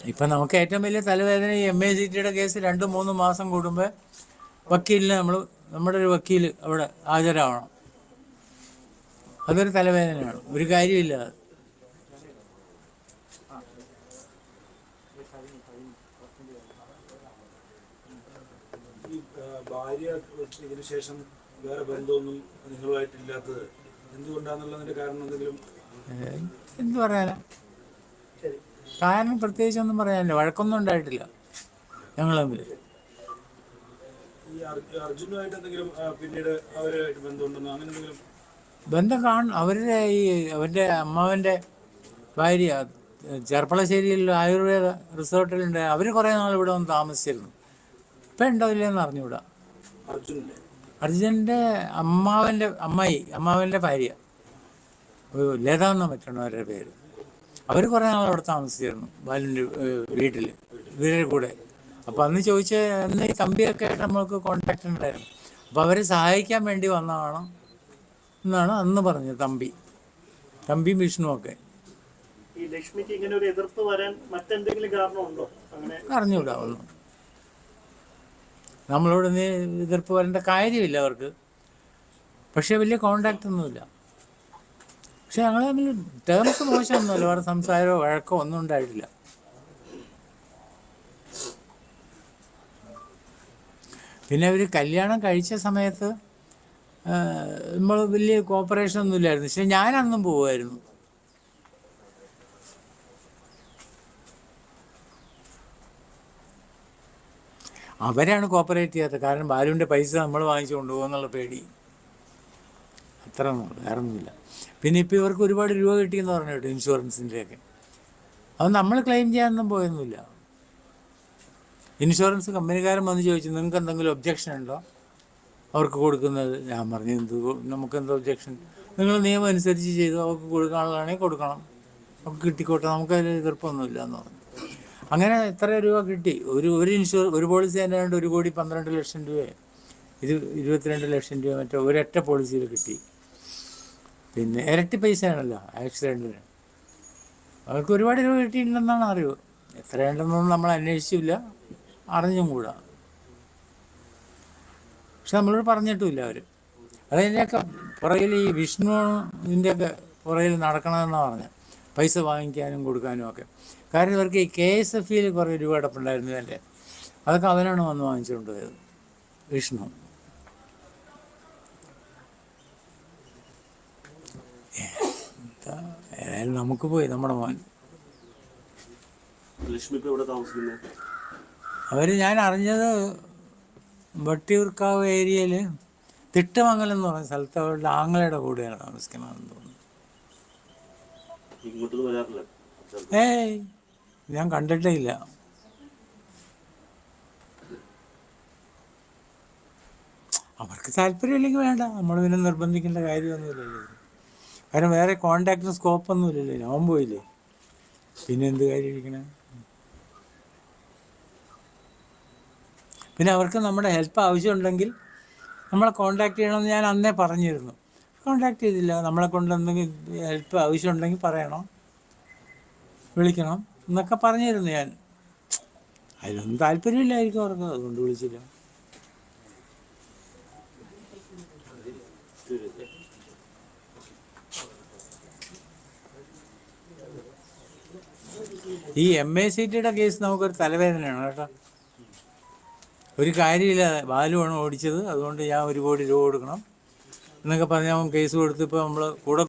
ഇപ്പം നമുക്ക് ഏറ്റവും വലിയ തലവേദന ഈ എം എ സി ടിയുടെ കേസ് രണ്ട് മൂന്ന് മാസം കൂടുമ്പോൾ വക്കീലിന് നമ്മൾ നമ്മുടെ ഒരു വക്കീൽ അവിടെ ഹാജരാവണം. അതൊരു തലവേദനയാണ്. ഒരു കാര്യമില്ല അത്. ഭാര്യ ഇതിനു ശേഷം വേറെ ബന്ധമൊന്നും നിങ്ങളുമായിട്ടില്ലാത്തത് എന്തുകൊണ്ടാന്നുള്ളതിന്റെ കാരണം എന്തെങ്കിലും എന്ത് പറയാനാ? കാരണം പ്രത്യേകിച്ചൊന്നും പറയാനില്ല. വഴക്കൊന്നും ഉണ്ടായിട്ടില്ല ഞങ്ങൾ തമ്മിൽ ബന്ധം കാണും അവരുടെ ഈ അവന്റെ അമ്മാവന്റെ ഭാര്യ ചെർപ്പളശ്ശേരിയിൽ ആയുർവേദ റിസോർട്ടിലുണ്ട്. അവർ കുറേ നാൾ ഇവിടെ വന്ന് താമസിച്ചിരുന്നു. ഇപ്പം ഉണ്ടോ ഇല്ലയെന്ന് അറിഞ്ഞുകൂടാ. അർജുനന്റെ അർജുന്റെ അമ്മാവന്റെ അമ്മായി അമ്മാവന്റെ ഭാര്യ. ഒരു ലത എന്ന പറ്റണം അവരുടെ പേര്. അവർ കുറേ നാൾ അവിടെ താമസിച്ചിരുന്നു ബാലുവിന്റെ വീട്ടിൽ ഇവരുടെ കൂടെ. അപ്പോൾ അന്ന് ചോദിച്ച അന്ന് ഈ തമ്പിയൊക്കെ ആയിട്ട് നമ്മൾക്ക് കോണ്ടാക്ട് ഉണ്ടായിരുന്നു അപ്പോൾ അവരെ സഹായിക്കാൻ വേണ്ടി വന്നതാണ്? എന്നാണ് അന്ന് പറഞ്ഞത് തമ്പി. തമ്പി വിഷ്ണുവും ഒക്കെ. ഈ ലക്ഷ്മിക്ക് ഇങ്ങനെ ഒരു എതിർപ്പ് വരാൻ മറ്റെന്തെങ്കിലും കാരണമുണ്ടോ? അങ്ങനെ അറിഞ്ഞൂടാ ഒന്നും. നമ്മളോട് നീ എതിർപ്പ് വരേണ്ട കാര്യമില്ല അവർക്ക്. പക്ഷേ വലിയ കോണ്ടാക്റ്റ് ഒന്നുമില്ല. പക്ഷെ ഞങ്ങൾ തമ്മിൽ ടേംസ് മോശമൊന്നുമല്ല. വേറെ സംസാരമോ വഴക്കോ ഒന്നും ഉണ്ടായിട്ടില്ല. പിന്നെ അവർ കല്യാണം കഴിച്ച സമയത്ത് നമ്മൾ വലിയ കോപ്പറേഷൻ ഒന്നും ഇല്ലായിരുന്നു. പക്ഷെ ഞാനന്നും പോവുമായിരുന്നു അവരാണ് കോപ്പറേറ്റ് ചെയ്യാത്തത്. കാരണം ബാലുവിന്റെ പൈസ നമ്മൾ വാങ്ങിച്ചു കൊണ്ടുപോകുന്നുള്ള പേടി. അത്ര വേറെ ഒന്നുമില്ല പിന്നെ ഇപ്പോൾ ഇവർക്ക് ഒരുപാട് രൂപ കിട്ടിയെന്ന് പറഞ്ഞു കേട്ടോ ഇൻഷുറൻസിന്റെയൊക്കെ അത് നമ്മൾ ക്ലെയിം ചെയ്യാനൊന്നും പോയൊന്നുമില്ല. ഇൻഷുറൻസ് കമ്പനിക്കാരൻ വന്ന് ചോദിച്ചു നിങ്ങൾക്ക് എന്തെങ്കിലും ഒബ്ജെക്ഷൻ ഉണ്ടോ? അവർക്ക് കൊടുക്കുന്നത് ഞാൻ പറഞ്ഞു എന്ത് നമുക്ക് എന്തോ ഒബ്ജക്ഷൻ? നിങ്ങൾ നിയമം അനുസരിച്ച് ചെയ്തു അവർക്ക് കൊടുക്കാനുള്ളതാണെങ്കിൽ കൊടുക്കണം. നമുക്ക് കിട്ടിക്കോട്ടെ നമുക്ക് നമുക്കതിൽ എതിർപ്പൊന്നുമില്ല എന്ന് പറഞ്ഞു. അങ്ങനെ എത്ര രൂപ കിട്ടി? ഒരു ഒരു ഇൻഷുർ ഒരു പോളിസി തന്നെ ഒരു കോടി പന്ത്രണ്ട് ലക്ഷം രൂപയെ ഇത് ഇരുപത്തിരണ്ട് ലക്ഷം രൂപ മറ്റേ ഒരൊറ്റ പോളിസിയിൽ കിട്ടി. പിന്നെ ഇരട്ടി പൈസ ആണല്ലോ ആക്സിഡന്റിന് അവർക്ക് ഒരുപാട് രൂപ കിട്ടിയിട്ടുണ്ടെന്നാണ് അറിവ്. എത്രയുണ്ടെന്നൊന്നും നമ്മൾ അന്വേഷിച്ചില്ല അറിഞ്ഞും കൂടാ. പക്ഷെ നമ്മളോട് പറഞ്ഞിട്ടുമില്ല അവർ അതിന്റെയൊക്കെ പുറകിൽ ഈ വിഷ്ണുവിന്റെയൊക്കെ പുറകിൽ നടക്കണമെന്നാണ് പറഞ്ഞത് പൈസ വാങ്ങിക്കാനും കൊടുക്കാനും ഒക്കെ. കാരണം ഇവർക്ക് ഈ കെ എസ് എഫ് ഇയിൽ കുറേ രൂപ അടപ്പുണ്ടായിരുന്നു എന്റെ അതൊക്കെ അവനാണ് വന്ന് വാങ്ങിച്ചുകൊണ്ട് വിഷ്ണു. ഏതായാലും നമുക്ക് പോയി നമ്മുടെ മോൻ. അവർ അവർ ഞാൻ അറിഞ്ഞത് വട്ടിയൂർക്കാവ് ഏരിയയിൽ തിട്ടമംഗലം എന്ന് പറഞ്ഞ സ്ഥലത്ത് അവരുടെ ആങ്ങളയുടെ കൂടെയാണ് താമസിക്കണമെന്ന് തോന്നുന്നു. ഏയ് ഞാൻ കണ്ടിട്ടേ ഇല്ല. അവർക്ക് താല്പര്യമില്ലെങ്കിൽ വേണ്ട. നമ്മൾ പിന്നെ നിർബന്ധിക്കേണ്ട കാര്യമൊന്നുമില്ലല്ലോ കാരണം വേറെ ഒന്നും സ്കോപ്പൊന്നുമില്ലല്ലോ ഞാൻ പോയില്ലേ? പിന്നെ എന്ത് കാര്യം ഇരിക്കണേ? പിന്നെ അവർക്ക് നമ്മുടെ ഹെൽപ്പ് ആവശ്യമുണ്ടെങ്കിൽ നമ്മളെ കോണ്ടാക്ട് ചെയ്യണമെന്ന് ഞാൻ അന്നേ പറഞ്ഞിരുന്നു. കോണ്ടാക്ട് ചെയ്തില്ല. നമ്മളെ കൊണ്ട് എന്തെങ്കിലും ഹെൽപ്പ് ആവശ്യമുണ്ടെങ്കിൽ പറയണം? വിളിക്കണം എന്നൊക്കെ പറഞ്ഞിരുന്നു ഞാൻ. അതിലൊന്നും താല്പര്യമില്ലായിരിക്കും അവർക്ക്. അതുകൊണ്ട് വിളിച്ചില്ല. ഈ എം എ സി ടിയുടെ കേസ് നമുക്കൊരു തലവേദനയാണ് കേട്ടോ. ഒരു കാര്യമില്ല ബാലുവാണ് ഓടിച്ചത്. അതുകൊണ്ട് ഞാൻ ഒരു കോടി രൂപ കൊടുക്കണം എന്നൊക്കെ പറഞ്ഞ് അവൻ കേസ് കൊടുത്തിപ്പോൾ നമ്മൾ കൂടെ